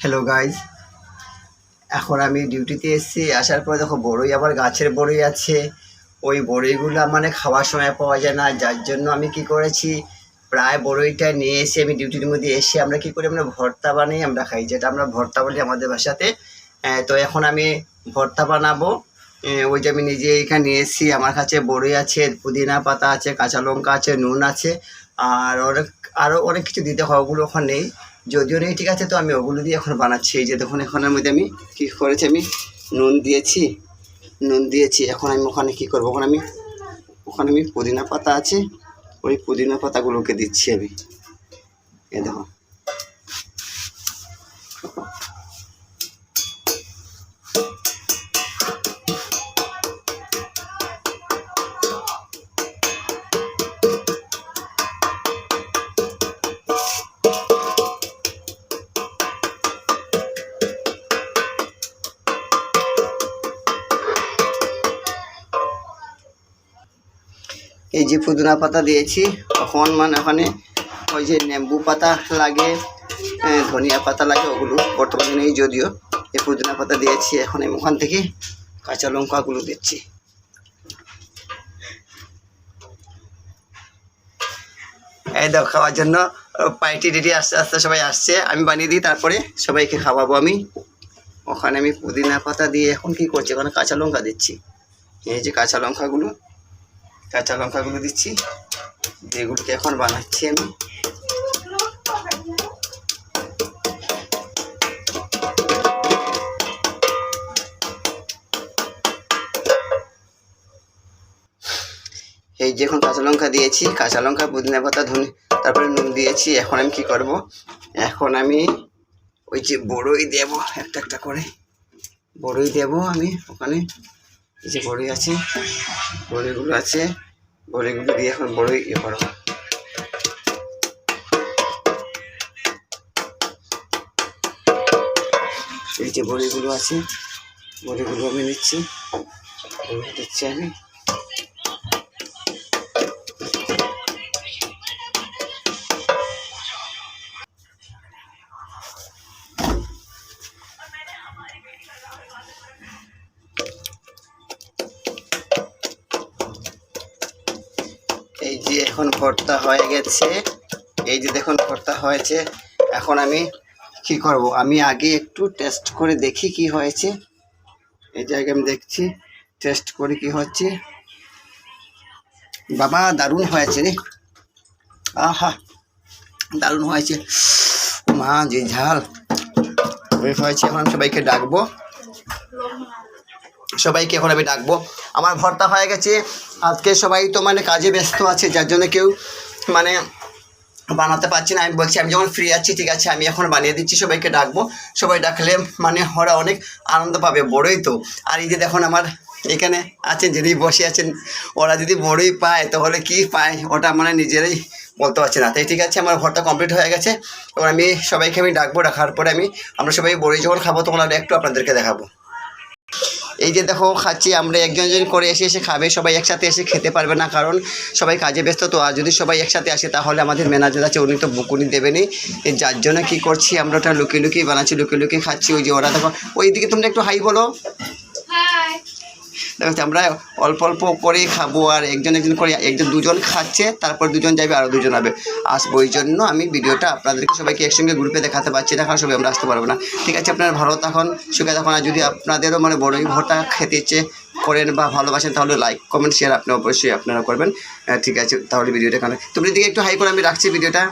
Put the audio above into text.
Hello guys এখন আমি ডিউটিতে এসেছি। আসার পরে দেখো বড়ই আবার গাছের বড়ই আছে। ওই বড়ইগুলো মানে খাওয়ার সময় পাওয়া যায় না। যার জন্য আমি কি করেছি প্রায় বড়ইটা নিয়ে এসে আমি ডিউটির মধ্যে এসে আমরা কি করি আমরা ভর্তা বানিয়ে আমরা খাই। যেটা আমরা ভর্তা বলি আমাদের আহ, তো এখন আমি ভর্তা বানাবো। ওই যে আমি নিজে এখানে নিয়ে এসেছি। আমার কাছে বড়ই আছে পুদিনা পাতা আছে কাঁচা লঙ্কা আছে নুন আছে। আর অনেক আরও অনেক কিছু দিতে হয় ওগুলো ওখানে নেই। যদিও নেই, ঠিক আছে, তো আমি ওগুলো দিয়ে এখন বানাচ্ছি। এই যে দেখুন, এখানের মধ্যে আমি কী করেছি, আমি নুন দিয়েছি নুন দিয়েছি। এখন আমি ওখানে কি করব? ওখানে আমি ওখানে আমি পুদিনা পাতা আছে, ওই পুদিনা পাতাগুলোকে দিচ্ছি আমি। এ দেখো এই যে পুদিনা পাতা দিয়েছি, এখন মানে ওখানে ওই যে নেম্বু পাতা লাগে ধনিয়া পাতা লাগে, ওগুলো বর্তমানে নেই যদিও এই পুদিনা পাতা দিয়েছি, এখন আমি ওখান থেকে কাঁচা লঙ্কাগুলো দিচ্ছি। এই দাও খাওয়ার জন্য পাইটি রেডি আস্তে আস্তে সবাই আসছে, আমি বানিয়ে দিই, তারপরে সবাইকে খাওয়াবো আমি। ওখানে আমি পুদিনা পাতা দিয়ে এখন কি করছি? ওখানে কাঁচা লঙ্কা দিচ্ছি। এই যে কাঁচা লঙ্কাগুলো কাঁচা লঙ্কাগুলো দিচ্ছি। যেগুলোকে এখন বানাচ্ছি আমি। এই যে এখন কাঁচা লঙ্কা দিয়েছি, কাঁচা লঙ্কা, পুদিনা পাতা, ধনে, তারপরে নুন দিয়েছি। এখন আমি কি করব? এখন আমি ওই যে বড়ই দেব, একটা একটা করে। বড়ই দেব আমি ওখানে। এই যে বড়ি আছে বড়িগুলো আছে বড়িগুলো দিয়ে এখন বড়ই ইয়ে করো এই যে বড়িগুলো আছে বড়িগুলো আমি নিচ্ছি বড়ি দিচ্ছি আমি। যে এখন ভর্তা হয়ে গেছে। এই যে দেখুন, ভর্তা হয়েছে। এখন আমি কি করব? আমি আগে একটু টেস্ট করে দেখি কি হয়েছে। এই যে আমি দেখছি টেস্ট করে কি হচ্ছে। বাবা, দারুণ হয়েছে রে। আহা, দারুণ হয়েছে। মা, যে ঝাল। হয়েছে, এখন আমি সবাইকে ডাকবো। সবাইকে এখন আমি ডাকবো। আমার ভর্তা হয়ে গেছে। আজকে সবাই তো মানে কাজে ব্যস্ত আছে, যার জন্য কেউ মানে বানাতে পারছি না। আমি বলছি, আমি যখন ফ্রি আছি, ঠিক আছে, আমি এখন বানিয়ে দিচ্ছি, সবাইকে ডাকবো। সবাই ডাকলে মানে ওরা অনেক আনন্দ পাবে, বড়ই তো। আর এই যে দেখুন আমার এখানে আছেন যদি বসে আছেন, ওরা যদি বড়ই পায়, তাহলে কি পায়? ওটা মানে নিজেরাই বলতে পারছি না। তাই ঠিক আছে, আমার ভর্তা কমপ্লিট হয়ে গেছে। এবার আমি সবাইকে আমি ডাকবো, ডাকার পরে আমি, আমরা সবাই বড়ই যখন খাব, তখন আমি একটু আপনাদেরকে দেখাবো। এই যে দেখো, খাচ্ছি, আমরা একজন একজন করে এসে এসে খাবে, সবাই একসাথে এসে খেতে পারবে না, কারণ সবাই কাজে ব্যস্ত, তো আর যদি সবাই একসাথে আসে, তাহলে আমাদের ম্যানেজার আছে, উনি তো বুকুনি দেবেনি যার জন্য কী করছি, আমরা ওটা লুকিয়ে লুকিয়ে বানাচ্ছি, লুকিয়ে লুকিয়ে খাচ্ছি, ওই যে ওরা দেখো ওই দিকে তোমরা একটু হাই বলো। দেখো আমরা অল্প অল্প করেই খাব আর একজন একজন করে, একজন দুজন খাচ্ছে, তারপর দুজন যাবে আরও দুজন হবে। আসব ওই জন্য আমি ভিডিওটা আপনাদেরকে সবাইকে একসঙ্গে গ্রুপে দেখাতে পারছি কারণ সবাই আমরা আসতে পারব না। ঠিক আছে, আপনারা ভালো থাকুন, সুখে থাকুন, আর যদি আপনাদেরও মানে বড়ই ভর্তা খেতে ইচ্ছে করেন বা ভালোবাসেন, তাহলে লাইক কমেন্ট শেয়ার আপনি অবশ্যই আপনারা করবেন। ঠিক আছে, তাহলে ভিডিওটা কানে তুমি দিকে একটু হাই করে, আমি রাখছি ভিডিওটা.